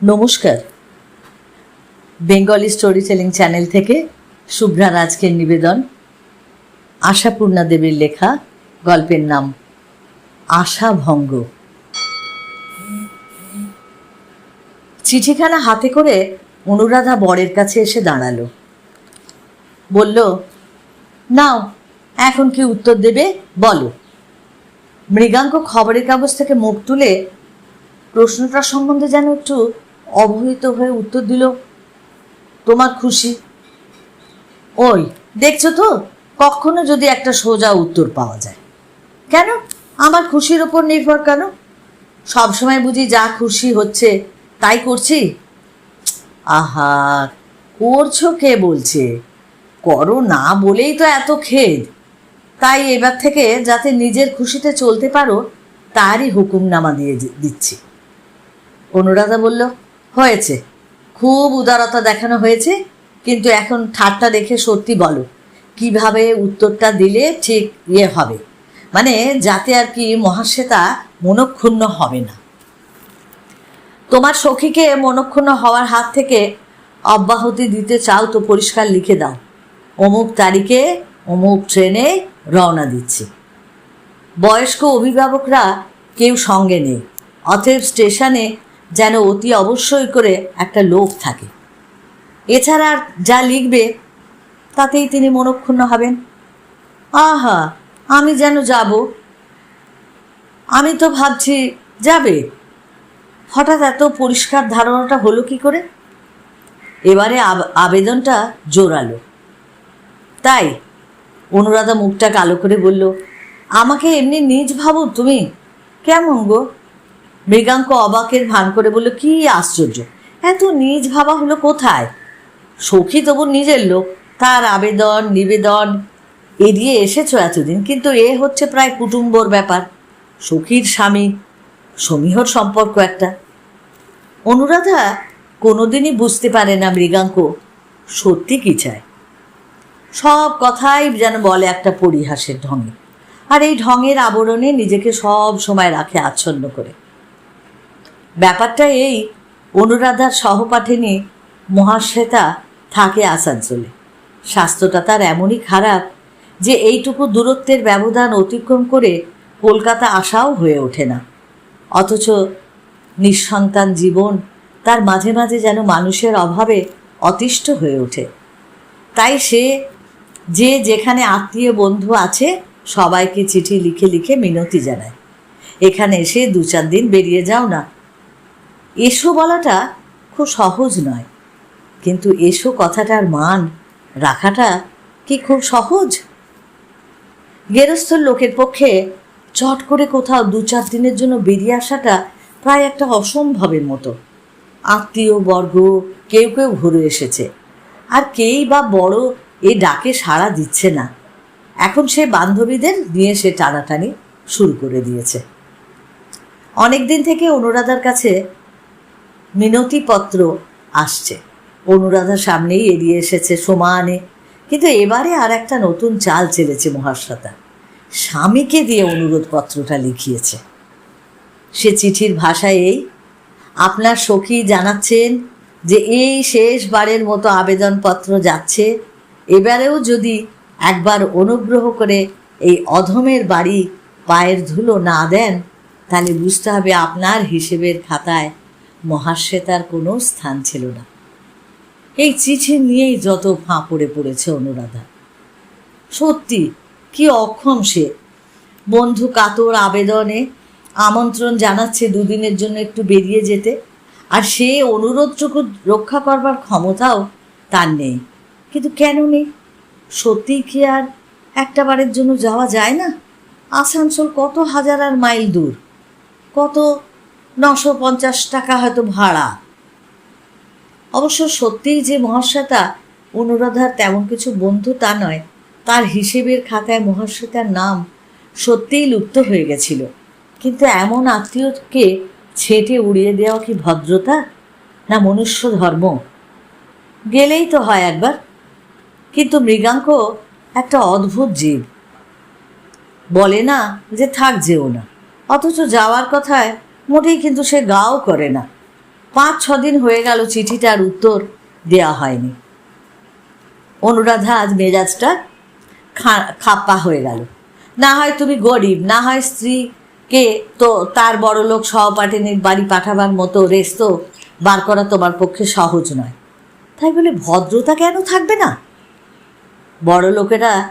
নমস্কার। Bengali story telling channel থেকে শুভ্রা রাজকের নিবেদন। আশাপূর্ণা দেবীর লেখা, গল্পের নাম আশা ভঙ্গ চিঠিখানা হাতে করে অনুরাধা বরের কাছে এসে দাঁড়াল। বলল, নাও, এখন কি উত্তর দেবে বলো। মৃগাঙ্ক খবরের কাগজ থেকে মুখ তুলে প্রশ্নটার সম্বন্ধে যেন একটু অবহিত হয়ে উত্তর দিল, তোমার খুশি। ওই, দেখছ তো? কখনো যদি একটা সোজা উত্তর পাওয়া যায়। কেন? আমার খুশির ওপর নির্ভর কেন? সবসময় বুঝি যা খুশি হচ্ছে তাই করছি? আহা, করছ কে বলছে? করো না বলেই তো এত খেদ তাই এবার থেকে যাতে নিজের খুশিতে চলতে পারো, তারই হুকুমনামা দিয়ে দিচ্ছি। অনুরাধা বলল হয়েছে। খুব উদারতা দেখানো হয়েছে, কিন্তু এখন ঠাট্টা দেখে সত্যি বলো, কীভাবে উত্তরটা দিলে ঠিক ইয়ে হবে? মানে যাতে আর কি মহাশ্বেতা মনক্ষুণ্ণ হবে না। তোমার সখীকে মনক্ষুণ্ণ হওয়ার হাত থেকে অব্যাহতি দিতে চাও তো পরিষ্কার লিখে দাও। অমুক তারিখে অমুক ট্রেনে রওনা দিচ্ছি। বয়স্ক অভিভাবকরা কেউ সঙ্গে নেই, অতএব স্টেশনে যেন অতি অবশ্যই করে একটা লোক থাকে। এছাড়া আর যা লিখবে, তাতেই তিনি মনক্ষুণ্ণ হবেন। আহা, আমি যেন যাব? আমি তো ভাবছি, যাবে? হঠাৎ এত পরিষ্কার ধারণাটা হলো কি করে? এবারে আব- আবেদনটা জোরালো। তাই অনুরাধা মুখটা কালো করে বলল, আমাকে এমনি নিজ ভাবো তুমি। কেমন গো? মৃগাঙ্ক অবাকের ভান করে বলল, কি আশ্চর্য! এত নিজ ভাবা হলো কোথায়? সখী তবু নিজের লোক। তার আবেদন, নিবেদন এড়িয়ে এসেছ এতদিন, কিন্তু এ হচ্ছে প্রায় কুটুম্বর ব্যাপার। সখীর স্বামী, সমীহর সম্পর্ক একটা। অনুরাধা কোনোদিনই বুঝতে পারে না মৃগাঙ্ক সত্যি কি চায়। সব কথাই যেন বলে একটা পরিহাসের ঢঙে। আর এই ঢঙের আবরণে নিজেকে সব সময় রাখে আচ্ছন্ন করে। ব্যাপারটা এই অনুরাধার সহপাঠিনী মহাশ্বেতা থাকে আসানসোলে। স্বাস্থ্যটা তার এমনই খারাপ যে এইটুকু দূরত্বের ব্যবধান অতিক্রম করে কলকাতা আসাও হয়ে ওঠে না। অথচ নিঃসন্তান জীবন তার মাঝে মাঝে যেন মানুষের অভাবে অতিষ্ঠ হয়ে ওঠে। তাই সে যে যেখানে আত্মীয় বন্ধু আছে, সবাইকে চিঠি লিখে লিখে মিনতি জানায়। এখানে এসে দু চার দিন বেরিয়ে যাও না এসো বলাটা খুব সহজ নয়। কিন্তু এসো কথাটার মান রাখাটা কি খুব সহজ? গেরস্থর লোকের পক্ষে চট করে কোথাও দু চার দিনের জন্য বেরিয়ে আসাটা প্রায় একটা অসম্ভবের মতো। আত্মীয়, বর্গ, কেউ কেউ ঘুরে এসেছে। আর কেই বা বড় এই ডাকে সাড়া দিচ্ছে না। এখন সে বান্ধবীদের নিয়ে সে টানাটানি শুরু করে দিয়েছে। অনেক দিন থেকে অনুরাধার কাছে মিনতিপত্র আসছে। অনুরাধার সামনেই এড়িয়ে এসেছে সমানে। কিন্তু এবারে আর একটা নতুন চাল চেলেছে মহাশ্রতা। স্বামীকে দিয়ে অনুরোধ পত্রটা লিখিয়েছে। সে চিঠির ভাষায় এই, আপনার সখী জানাচ্ছেন যে এই শেষবারের মতো আবেদনপত্র যাচ্ছে। এবারেও যদি একবার অনুগ্রহ করে এই অধমের বাড়ি পায়ের ধুলো না দেন, তাহলে বুঝতে হবে আপনার হিসেবের খাতায় মহাশ্বেতার কোনো স্থান ছিল না। এই চিঠি নিয়েই যত ফাঁ পড়ে পড়েছে অনুরাধা। সত্যি, কি অক্ষম সে। বন্ধু কাতর আবেদনে আমন্ত্রণ জানাচ্ছে দুদিনের জন্য একটু বেরিয়ে যেতে, আর সে অনুরোধটুকু রক্ষা করবার ক্ষমতাও তার নেই। কিন্তু কেন নেই? সত্যিই কি আর একটা বারের জন্য যাওয়া যায় না? আসানসোল কত হাজার আর মাইল দূর। কত নশো পঞ্চাশ টাকা হয়তো ভাড়া। অবশ্য সত্যিই যে মহাশ্বেতা অনুরাধার তেমন কিছু বন্ধু তা নয়, তার হিসেবের খাতায় মহাশ্বেতার নাম সত্যিই লুপ্ত হয়ে গেছিল। কিন্তু এমন আত্মীয়কে ছেটে উড়িয়ে দেওয়া কি ভদ্রতা না মনুষ্য ধর্ম? গেলেই তো হয় একবার। কিন্তু মৃগাঙ্ক একটা অদ্ভুত জীব। বলে না যে থাক যেও না। অথচ যাওয়ার কথায় মোটেই কিন্তু সে গাও করে না। পাঁচ, ছ দিন হয়ে গেল চিঠিটার উত্তর দেওয়া হয়নি। অনুরাধা, আজ মেজাজটা খাপ্পা হয়ে গেল। না হয় তুমি গরিব, না হয় স্ত্রীকে তো তার বড় লোক সহপাঠিনীর বাড়ি পাঠাবার মতো রেস্ত বার করা তোমার পক্ষে সহজ নয়। তাই বলে ভদ্রতা কেন থাকবে না? বড় লোকেরা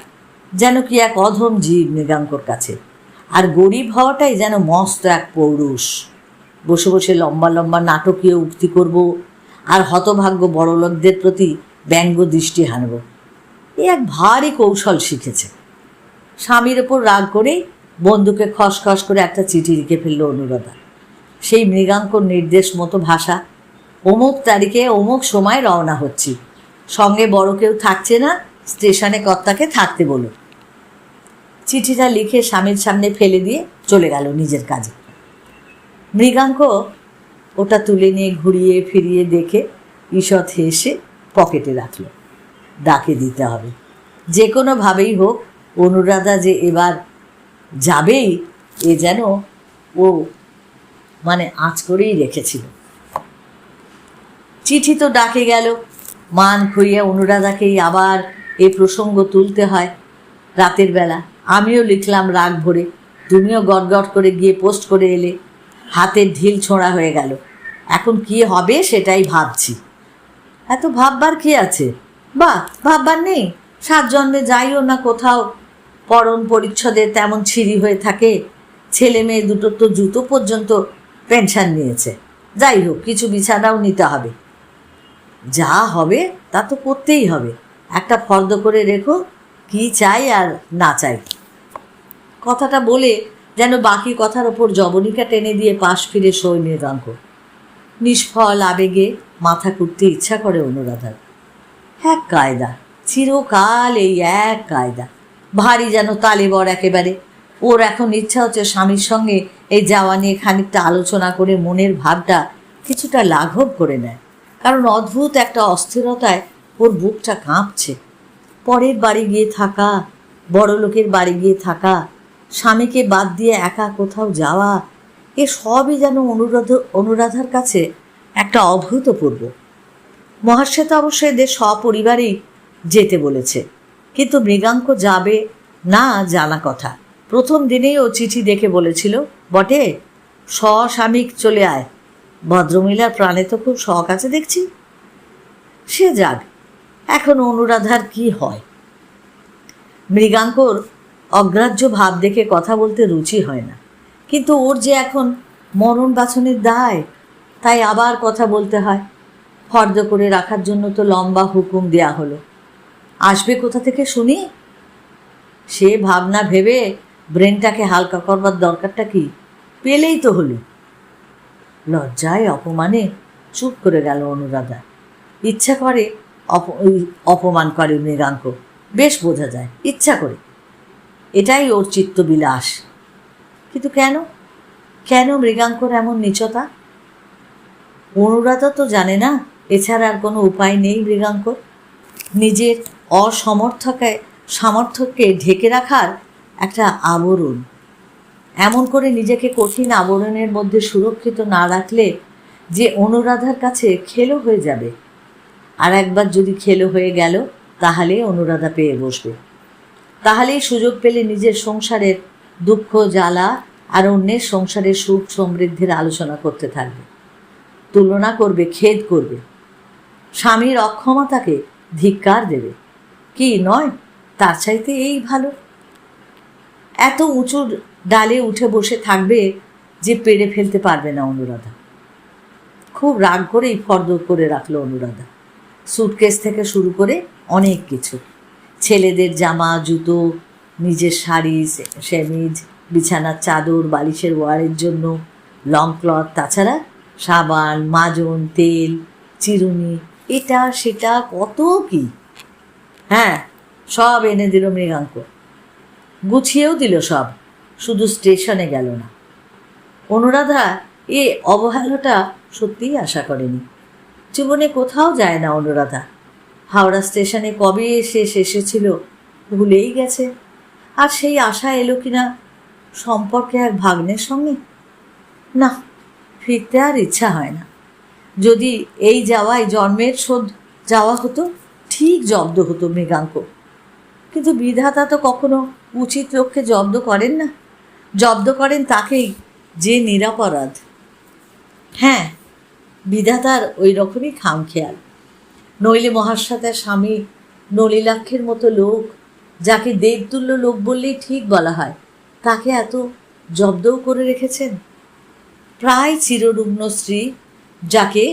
যেন কি এক অধম জীব, মৃগাঙ্কর কাছে। আর গরিব হওয়াটাই যেন মস্ত এক পৌরুষ। বসে বসে লম্বা লম্বা নাটকীয় উক্তি করব আর হতভাগ্য বড় লোকদের প্রতি ব্যঙ্গ দৃষ্টি হানব। এ এক ভারী কৌশল শিখেছে। স্বামীর ওপর রাগ করে বন্ধুকে খসখস করে একটা চিঠি লিখে ফেলল অনুরাধা। সেই মৃগাঙ্কর নির্দেশ মতো ভাষা, অমুক তারিখে অমুক সময় রওনা হচ্ছি। সঙ্গে বড় কেউ থাকছে না, স্টেশনে কর্তাকে থাকতে বলো। চিঠিটা লিখে স্বামীর সামনে ফেলে দিয়ে চলে গেল নিজের কাজে। মৃগাঙ্ক ওটা তুলে নিয়ে ঘুরিয়ে ফিরিয়ে দেখে ঈষৎ হেসে পকেটে রাখল। ডাকে দিতে হবে। যে কোনোভাবেই হোক, অনুরাধা যে এবার যাবেই, এ যেন ও মানে আঁচ করেই রেখেছিল। চিঠি তো ডাকে গেল। মান খুইয়ে অনুরাধাকেই আবার এ প্রসঙ্গ তুলতে হয় রাতের বেলা। আমিও লিখলাম রাগ ভরে। তুমিও গড়গড় করে গিয়ে পোস্ট করে এলে। হাতের ঢিল ছোঁড়া হয়ে গেল। এখন কি হবে সেটাই ভাবছি। এত ভাববার কি আছে? বাহ, ভাববার নেই। সাত জন্মে যাইও না কোথাও। পরন পরিচ্ছদে তেমন ছিঁড়ি হয়ে থাকে। ছেলে মেয়ে দুটো তো জুতো পর্যন্ত পেনশন নিয়েছে। যাই হোক, কিছু বিছানাও নিতে হবে। যা হবে তা তো করতেই হবে। একটা ফর্দ করে রেখো, কি চাই আর না চাই। কথাটা বলে যেন বাকি কথার ওপর জবনিকা টেনে দিয়ে পাশ ফিরে সই মৃগাঙ্ক নিষ্ফল আবেগে মাথা কুটতে ইচ্ছা করে অনুরাধার। এক কায়দা, চিরকাল এই এক কায়দা। ভারী যেন তালেবর একেবারে। ওর এখন ইচ্ছা হচ্ছে স্বামীর সঙ্গে এই যাওয়া নিয়ে খানিকটা আলোচনা করে মনের ভাবটা কিছুটা লাঘব করে নেয়। কারণ অদ্ভুত একটা অস্থিরতায় ওর বুকটা কাঁপছে। পরের বাড়ি গিয়ে থাকা বড় লোকের বাড়ি গিয়ে থাকা স্বামীকে বাদ দিয়ে একা কোথাও যাওয়া, এ সবই যেন অনুরাধ, অনুরাধার কাছে একটা অভূতপূর্ব। মহাশ্বেতা অবশ্য এদের সপরিবারেই যেতে বলেছে। কিন্তু মৃগাঙ্ক যাবে না জানা কথা। প্রথম দিনেই ও চিঠি দেখে বলেছিল, বটে, স্বস্বামিক চলে আয়। ভদ্রমহিলার প্রাণে তো খুব শখ আছে দেখছি। সে যাক, এখন অনুরাধার কি হয়? মৃগাঙ্কর অগ্রাহ্য ভাব দেখে কথা বলতে রুচি হয় না। কিন্তু ওর যে এখন মরণ বাছনের দায়, তাই আবার কথা বলতে হয়। ফর্দ করে রাখার জন্য তো লম্বা হুকুম দেয়া হলো। আসবে কোথা থেকে শুনি? সে ভাবনা ভেবে ব্রেনটাকে হালকা করবার দরকারটা কি? পেলেই তো হলো। লজ্জায় অপমানে চুপ করে গেল অনুরাধা। ইচ্ছা করে অপমান করে মৃগাঙ্ক। বেশ বোঝা যায়, ইচ্ছা করে। এটাই ওর চিত্তবিলাস। কিন্তু কেন? কেন মৃগাঙ্কর এমন নিচতা? অনুরাধা তো জানে না, এছাড়া আর কোনো উপায় নেই মৃগাঙ্কর। নিজের অসমর্থকে, সামর্থ্যকে ঢেকে রাখার একটা আবরণ। এমন করে নিজেকে কঠিন আবরণের মধ্যে সুরক্ষিত না রাখলে যে অনুরাধার কাছে খেলো হয়ে যাবে। আর একবার যদি খেলো হয়ে গেল, তাহলে অনুরাধা পেয়ে বসবে। তাহলেই সুযোগ পেলে নিজের সংসারের দুঃখ, জ্বালা আর অন্যের সংসারের সুখ সমৃদ্ধির আলোচনা করতে থাকবে। তুলনা করবে, খেদ করবে। স্বামীর অক্ষমতাকে ধিক্কার দেবে। কি নয়? তার চাইতে এই ভালো। এত উঁচু ডালে উঠে বসে থাকবে যে পেরে ফেলতে পারবে না অনুরাধা। খুব রাগ করেই ফর্দ করে রাখল অনুরাধা। সুটকেস থেকে শুরু করে অনেক কিছু। ছেলেদের জামা, জুতো, নিজের শাড়ি সেমিজ, বিছানার চাদর, বালিশের ওয়ারের জন্য লং ক্লথ তাছাড়া সাবান, মাজন, তেল, চিরুনি, এটা, সেটা, কত কি? হ্যাঁ সব এনে দিল মৃগাঙ্ক। গুছিয়েও দিল সব, শুধু স্টেশনে গেল না। অনুরাধা এ অবহেলাটা সত্যিই আশা করেনি। জীবনে কোথাও যায় না অনুরাধা। হাওড়া স্টেশনে কবে শেষ এসেছিল ভুলেই গেছে। আর সেই আশা এলো কিনা সম্পর্কে এক ভাগ্নের সঙ্গে? না, ফিরতে আর ইচ্ছা হয় না। যদি এই যাওয়ায় জন্মের শোধ যাওয়া হতো, ঠিক জব্দ হতো মৃগাঙ্ক। কিন্তু বিধাতা তো কখনো উচিত লক্ষ্যে জব্দ করেন না। জব্দ করেন তাকেই যে নিরাপরাধ। হ্যাঁ বিধাতার ওই রকমই খামখেয়াল। নইলে মহাশ্বাতার স্বামী নলিলাক্ষের মতো লোক, যাকে দেবতুল্য লোক বললেই ঠিক বলা হয়, তাকে এত জব্দও করে রেখেছেন? প্রায় চিররুগ্ন স্ত্রী যাকে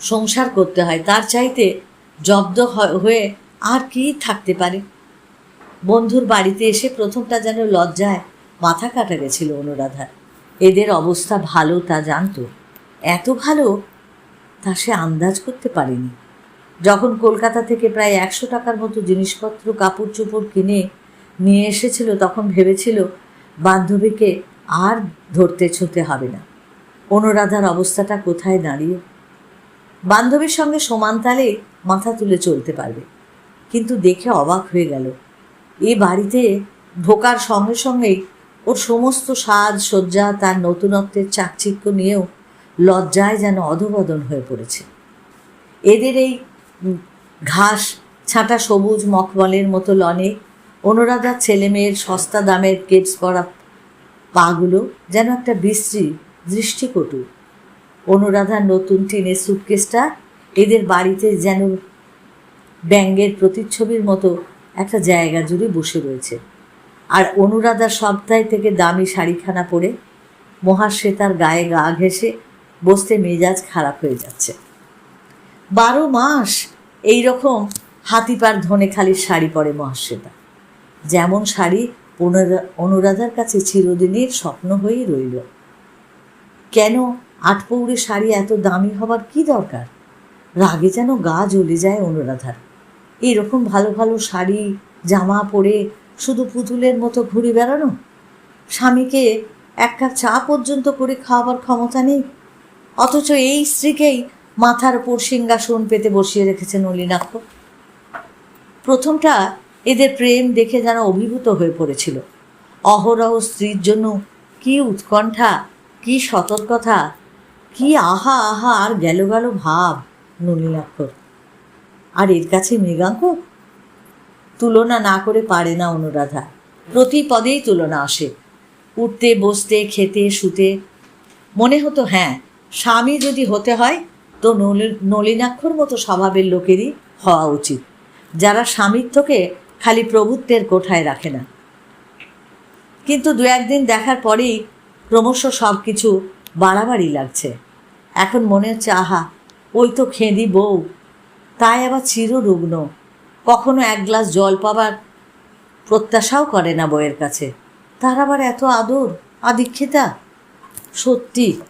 সংসার করতে হয়, তার চাইতে জব্দ হয়ে আর কি থাকতে পারে? বন্ধুর বাড়িতে এসে প্রথমটা যেন লজ্জায় মাথা কাটা গেছিল অনুরাধার। এদের অবস্থা ভালো তা জানতো। এত ভালো তা সে আন্দাজ করতে পারেনি। যখন কলকাতা থেকে প্রায় একশো টাকার মতো জিনিসপত্র, কাপড় চোপড় কিনে নিয়ে এসেছিল, তখন ভেবেছিল, বান্ধবীকে আর ধরতে ছুতে হবে না। অনুরাধার অবস্থাটা কোথায় দাঁড়িয়ে? বান্ধবীর সঙ্গে সমান তালে মাথা তুলে চলতে পারবে। কিন্তু দেখে অবাক হয়ে গেল, এ বাড়িতে ঢোকার সঙ্গে সঙ্গেই ওর সমস্ত সাজ সজ্জা তার নতুনত্বের চাকচিক্য নিয়েও লজ্জায় যেন অধবদন হয়ে পড়েছে। এদের এই ঘাস ছাঁটা সবুজ মখমলের মতো লনে অনুরাধার ছেলে মেয়ের সস্তা দামের কেটস পরা পাগুলো যেন একটা বিশ্রী দৃষ্টিকটু। অনুরাধার নতুন টিনের সুটকেসটা এদের বাড়িতে যেন ব্যাঙ্গের প্রতিচ্ছবির মতো একটা জায়গা জুড়ে বসে রয়েছে। আর অনুরাধা সপ্তাহে থেকে দামি শাড়িখানা পরে মহাশ্বেতার গায়ে গা ঘেঁষে বসতে মেজাজ খারাপ হয়ে যাচ্ছে। বারো মাস এই রকম হাতিপার ধনে খালি শাড়ি পরে মহাশ্বেতা। যেমন শাড়ি অনুরাধার কাছে চিরদিনের স্বপ্ন হয়েই রইল। কেন আটপৌরে শাড়ি এত দামি হবার কি দরকার? রাগে যেন গা জ্বলে যায় অনুরাধার। এরকম ভালো ভালো শাড়ি, জামা পরে শুধু পুতুলের মতো ঘুরে বেড়ানো? স্বামীকে এক কাপ চা পর্যন্ত করে খাওয়াবার ক্ষমতা নেই? অথচ এই স্ত্রীকেই মাথার উপর সিংহাসন পেতে বসিয়ে রেখেছে নলিনাক্ষ। প্রথমটা এদের প্রেম দেখে যেন অভিভূত হয়ে পড়েছিল। অহরহ স্ত্রীর জন্য কি উৎকণ্ঠা, কি সতর্কতা, কি আহা আহা আর গেল গেল ভাব নলিনাক্ষর আর এর কাছে মৃগাঙ্ক? তুলনা না করে পারে না অনুরাধা। প্রতি পদেই তুলনা আসে। উঠতে, বসতে, খেতে, শুতে। মনে হতো হ্যাঁ স্বামী যদি হতে হয়, তো নলি- নলিনাক্ষর মতো স্বভাবের লোকেরই হওয়া উচিত। যারা স্বামিত্বকে খালি প্রভুত্বের কোঠায় রাখে না। কিন্তু দু একদিন দেখার পরেই ক্রমশ সব কিছু বাড়াবাড়ি লাগছে। এখন মনে হচ্ছে, আহা, ওই তো খেঁদি বউ। তাই আবার চিররুগ্ন। কখনো এক গ্লাস জল পাবার প্রত্যাশাও করে না বইয়ের কাছে। তার আবার এত আদর, আদিক্ষেতা? সত্যি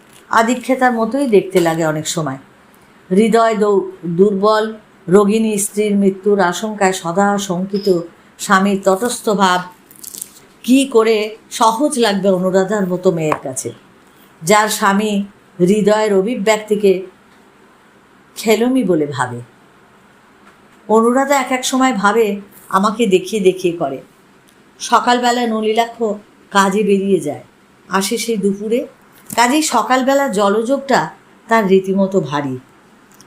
আদিক্ষেতার মতোই দেখতে লাগে অনেক সময়। হৃদয় দুর্বল, রোগিণী স্ত্রীর মৃত্যুর আশঙ্কায় সদা শঙ্কিত স্বামীর তটস্থ ভাব। কি করে সহজ লাগবে অনুরাধার মতো মেয়ের কাছে? যার স্বামী হৃদয়ের অভিব্যক্তিকে খেলমি বলে ভাবে। অনুরাধা এক এক সময় ভাবে, আমাকে দেখিয়ে দেখিয়ে করে। সকালবেলা নলিলাক্ষ কাজে বেরিয়ে যায়। আসে সেই দুপুরে কাজেই সকালবেলা জলযোগটা তার রীতিমতো ভারী।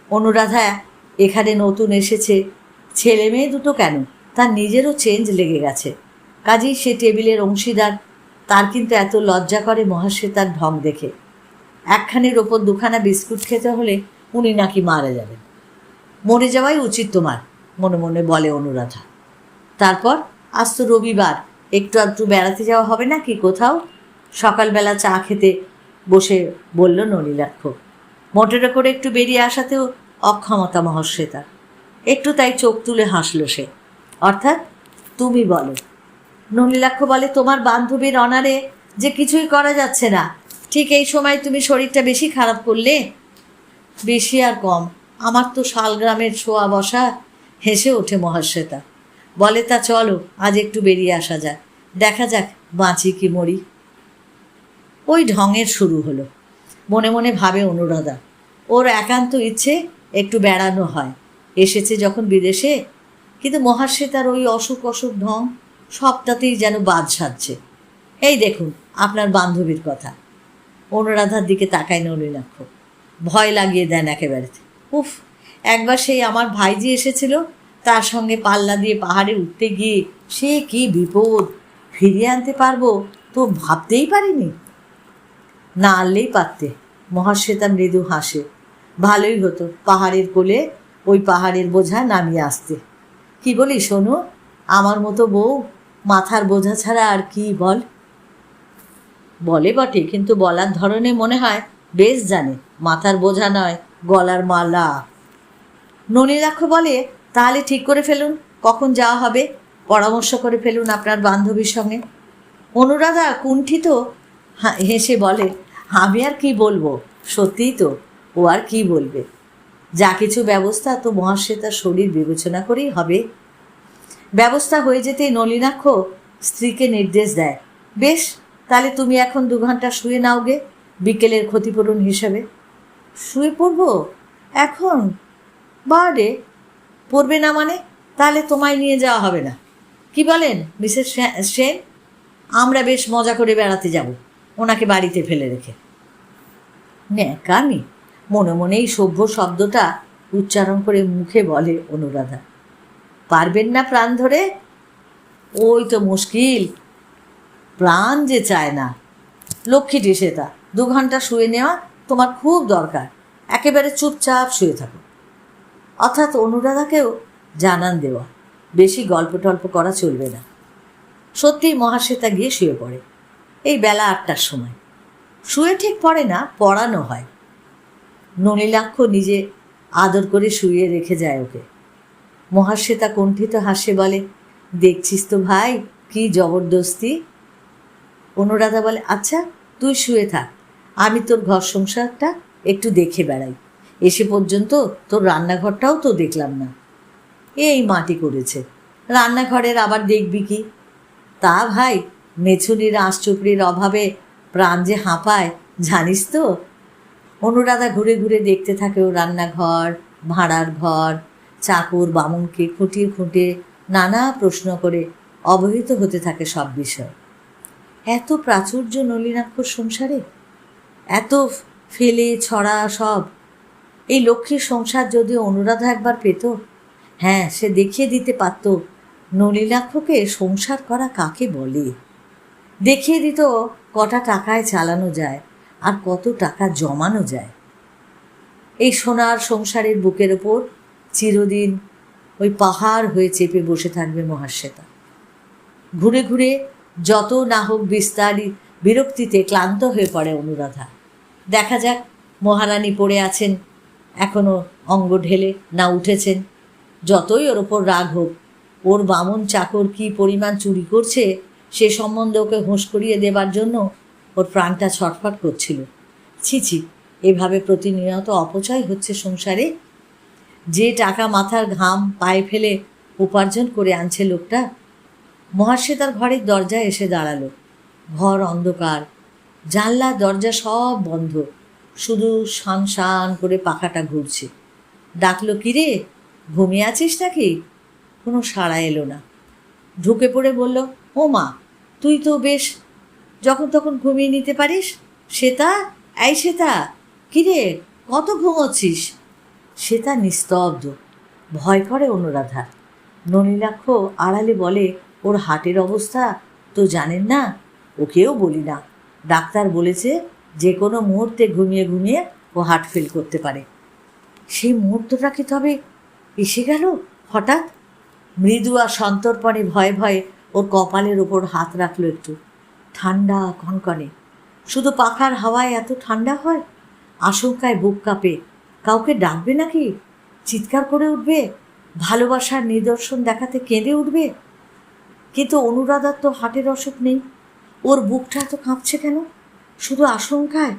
অনুরাধা, এখানে নতুন এসেছে। ছেলে মেয়ে দুটো কেন? তার নিজেরও চেঞ্জ লেগে গেছে। কাজেই সে টেবিলের অংশীদার। তার কিন্তু এত লজ্জা করে মহাশ্বেতার ঢং দেখে। একখানের ওপর দুখানা বিস্কুট খেতে হলে উনি নাকি মারা যাবেন। মরে যাওয়াই উচিত তোমার, মনে মনে বলে অনুরাধা। তারপর, আজ তো রবিবার, একটু আধটু বেড়াতে যাওয়া হবে না কি কোথাও? সকালবেলা চা খেতে বসে বলল নলিলাক্ষ মোটরে করে একটু বেরিয়ে আসাতেও অক্ষমতা মহর্ষেতা একটু তাই চোখ তুলে হাসল সে। অর্থাৎ তুমি বলো নলিলাক্ষ বলে তোমার বান্ধবীর অনারে যে কিছুই করা যাচ্ছে না, ঠিক এই সময় তুমি শরীরটা বেশি খারাপ করলে? বেশি আর কম, আমার তো শালগ্রামের ছোঁয়া বসা হেসে ওঠে মহাশ্বেতা বলে তা চলো, আজ একটু বেরিয়ে আসা যাক, দেখা যাক বাঁচি কি মরি। ওই ঢঙের শুরু হলো। মনে মনে ভাবে অনুরাধা, ওর একান্ত ইচ্ছে একটু বেড়ানো হয়। এসেছে যখন বিদেশে, কিন্তু মহাশ্বেতার ওই অসুখ অসুখ ঢং সবটাতেই যেন বাদ সাজছে। এই দেখুন, আপনার বান্ধবীর কথা। অনুরাধার দিকে তাকায় নলিনাক্ষ। ভয় লাগিয়ে দেন একেবারে। উফ, একবার সেই আমার ভাইজি এসেছিল, তার সঙ্গে পাল্লা দিয়ে পাহাড়ে উঠতে গিয়ে সে কি বিপদ, ফিরিয়ে আনতে পারব তো ভাবতেই পারিনি। না আনলেই পারতে। মহাশ্বেতা মৃদু হাসে। ভালোই হতো পাহাড়ের কোলে ওই পাহাড়ের বোঝা নামিয়ে আসতে। কি বলি শোনো আমার মতো বউ মাথার বোঝা ছাড়া আর কি বল? বলে বটে, কিন্তু বলার ধরনে মনে হয় বেশ জানে, মাথার বোঝা নয়, গলার মালা। ননীরাক্ষ বলে, তাহলে ঠিক করে ফেলুন, কখন যাওয়া হবে? পরামর্শ করে ফেলুন আপনার বান্ধবীর সঙ্গে। অনুরাধা কুণ্ঠিত হেসে বলে আমি আর কি বলব? সত্যিই তো, ও আর কি বলবে? যা কিছু ব্যবস্থা তো মহাশ্বেতার শরীর বিবেচনা করেই হবে। ব্যবস্থা হয়ে যেতেই নলিনাক্ষ স্ত্রীকে নির্দেশ দেয়। বেশ, তাহলে তুমি এখন দু ঘণ্টা শুয়ে নাও গে, বিকেলের ক্ষতিপূরণ হিসেবে। শুয়ে পড়ব? এখন? বারে? পড়বে না মানে? তাহলে তোমায় নিয়ে যাওয়া হবে না। কি বলেন, মিসেস সেন? আমরা বেশ মজা করে বেড়াতে যাব। ওনাকে বাড়িতে ফেলে রেখে। ন্যাকামি। মনে মনেই সভ্য শব্দটা উচ্চারণ করে মুখে বলে অনুরাধা। পারবেন না প্রাণ ধরে? ওই তো মুশকিল। প্রাণ যে চায় না। লক্ষ্মীটি সেটা দু ঘণ্টা শুয়ে নেওয়া তোমার খুব দরকার। একেবারে চুপচাপ শুয়ে থাকো। অর্থাৎ অনুরাধাকেও জানান দেওয়া। বেশি গল্প টল্প করা চলবে না। সত্যিই মহাশ্বেতা গিয়ে শুয়ে পড়ে। এই বেলা আটটার সময়। শুয়ে ঠিক পড়ে না, পড়ানো হয়। নলিলাক্ষ নিজে আদর করে শুয়ে রেখে যায় ওকে। মহাশ্বেতা কণ্ঠিত হাসে বলে, দেখছিস তো ভাই, কি জবরদস্তি? অনুরাধা বলে আচ্ছা তুই শুয়ে থাক। আমি তোর ঘর সংসারটা একটু দেখে বেড়াই। এসে পর্যন্ত তোর রান্নাঘরটাও তো দেখলাম না। এই মাটি করেছে। রান্নাঘরের আবার দেখবি কি? তা ভাই মেছুনির আঁশচুপড়ির অভাবে প্রাণ যে হাঁপায়, জানিস তো? অনুরাধা ঘুরে ঘুরে দেখতে থাকে ও রান্নাঘর, ভাড়ার ঘর, চাকর, বামুনকে খুঁটিয়ে খুঁটিয়ে নানা প্রশ্ন করে অবহিত হতে থাকে সব বিষয়। এত প্রাচুর্য নলিনাক্ষর সংসারে? এত ফেলে ছড়া সব? এই লক্ষ্মীর সংসার যদি অনুরাধা একবার পেত হ্যাঁ সে দেখিয়ে দিতে পারত, নলিনাক্ষকে সংসার করা কাকে বলে? দেখিয়ে দিত কটা টাকায় চালানো যায় আর কত টাকা জমানো যায়। এই সোনার সংসারের বুকের ওপর চিরদিন ওই পাহাড় হয়ে চেপে বসে থাকবে মহাশ্বেতা। ঘুরে ঘুরে যত না হোক বিস্তারি বিরক্তিতে ক্লান্ত হয়ে পড়ে অনুরাধা। দেখা যাক মহারানী পড়ে আছেন এখনও অঙ্গ ঢেলে না উঠেছেন। যতই ওর ওপর রাগ হোক, ওর বামন চাকর কি পরিমাণ চুরি করছে সে সম্বন্ধে ওকে হোঁশ করিয়ে দেবার জন্য ওর প্রাণটা ছটফট করছিল। ছি ছি, এভাবে প্রতিনিয়ত অপচয় হচ্ছে সংসারে। যে টাকা মাথার ঘাম পায়ে ফেলে উপার্জন করে আনছে লোকটা মহাশ্বেতার ঘরের দরজায় এসে দাঁড়াল। ঘর অন্ধকার জানলা দরজা সব বন্ধ। শুধু শান শান করে পাখাটা ঘুরছে। ডাকলো, কি রে, ঘুমিয়ে আছিস নাকি? কোনো সাড়া এলো না। ঢুকে পড়ে বলল ও মা, তুই তো বেশ যখন তখন ঘুমিয়ে নিতে পারিস? শ্বেতা? এই শ্বেতা, কিরে, কত ঘুমোচ্ছিস? শ্বেতা নিস্তব্ধ, ভয় করে অনুরাধা। নলিনাক্ষ আড়ালে বলে, ওর হাটের অবস্থা তো জানেন না? ওকেও বলি না। ডাক্তার বলেছে যে কোনো মুহূর্তে ঘুমিয়ে ঘুমিয়ে ও হার্ট ফেল করতে পারে। সেই মুহূর্তটা কি তবে এসে গেল হঠাৎ? মৃদু আর সন্তর্পণে ভয়ে ভয়ে ওর কপালের ওপর হাত রাখল একটু। ঠান্ডা কনকনে। শুধু পাখার হাওয়ায় এত ঠান্ডা হয়? আশঙ্কায় বুক কাঁপে। কাউকে ডাকবে নাকি? চিৎকার করে উঠবে? ভালোবাসার নিদর্শন দেখাতে কেঁদে উঠবে? কিন্তু অনুরাধার তো হাটের অসুখ নেই। ওর বুকটা এত কাঁপছে কেন? শুধু আশঙ্কায়?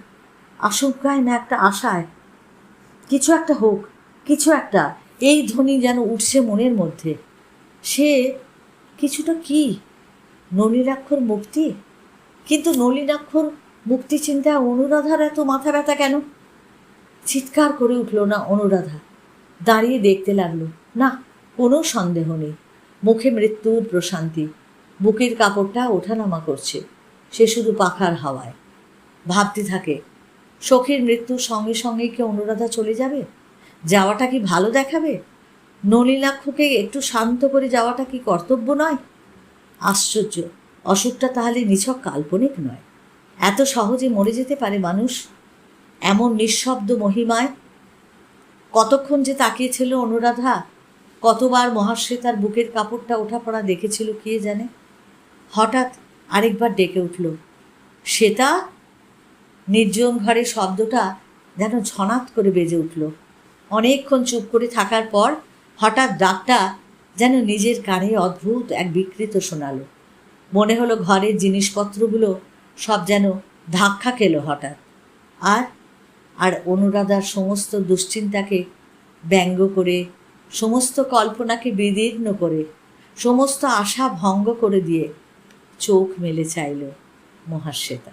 আশঙ্কায় না একটা আশায়? কিছু একটা হোক, কিছু একটা। এই ধ্বনি যেন উঠছে মনের মধ্যে। সে কিছুটা কি? নলিনাক্ষর মুক্তি? কিন্তু নলিনাক্ষর মুক্তি চিন্তায় অনুরাধার এত মাথা ব্যথা কেন? চিৎকার করে উঠল না অনুরাধা। দাঁড়িয়ে দেখতে লাগল, না, কোনো সন্দেহ নেই। মুখে মৃত্যুর প্রশান্তি। বুকের কাপড়টা ওঠানামা করছে। সে শুধু পাখার হাওয়ায়। ভাবতে থাকে, সখীর মৃত্যুর সঙ্গে সঙ্গে কি অনুরাধা চলে যাবে? যাওয়াটা কি ভালো দেখাবে? নলিনাক্ষকে একটু শান্ত করে যাওয়াটা কি কর্তব্য নয়? আশ্চর্য। অসুখটা তাহলে নিছক কাল্পনিক নয়। এত সহজে মরে যেতে পারে মানুষ? এমন নিঃশব্দ মহিমায়? কতক্ষণ যে তাকিয়েছিল অনুরাধা? কতবার মহাশ্বেতার বুকের কাপড়টা ওঠা পড়া দেখেছিল কে জানে? হঠাৎ আরেকবার ডেকে উঠল। শ্বেতা? নির্জন ঘরে শব্দটা যেন ছনাত করে বেজে উঠল। অনেকক্ষণ চুপ করে থাকার পর হঠাৎ ডাকটা যেন নিজের কানে অদ্ভুত এক বিকৃত শোনালো। মনে হলো ঘরের জিনিসপত্রগুলো সব যেন ধাক্কা খেলো হঠাৎ। আর আর অনুরাধার সমস্ত দুশ্চিন্তাকে ব্যঙ্গ করে, সমস্ত কল্পনাকে বিদীর্ণ করে, সমস্ত আশা ভঙ্গ করে দিয়ে চোখ মেলে চাইল মহাশ্বেতা।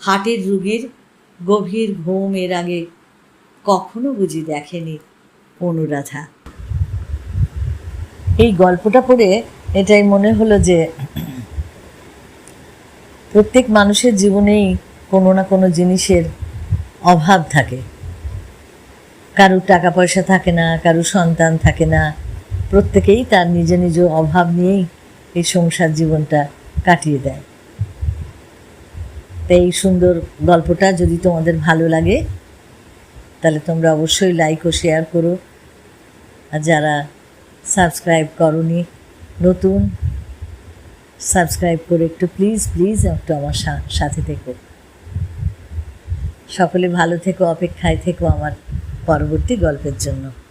হাটের রুগীর গভীর ঘুম এর আগে কখনো বুঝি দেখেনি অনুরাধা। এই গল্পটা পড়ে এটাই মনে হলো যে প্রত্যেক মানুষের জীবনেই কোনো না কোনো জিনিসের অভাব থাকে। কারুর টাকা পয়সা থাকে না, কারুর সন্তান থাকে না। প্রত্যেকেই তার নিজ নিজ অভাব নিয়েই এই সংসার জীবনটা কাটিয়ে দেয়। তাই এই সুন্দর গল্পটা যদি তোমাদের ভালো লাগে, তাহলে তোমরা অবশ্যই লাইক ও শেয়ার করো। আর যারা সাবস্ক্রাইব করনি। নতুন সাবস্ক্রাইব করে একটু প্লিজ প্লিজ একটু আমার সাথে থেকো। সকলে ভালো থেকো, অপেক্ষায় থেকো আমার পরবর্তী গল্পের জন্য।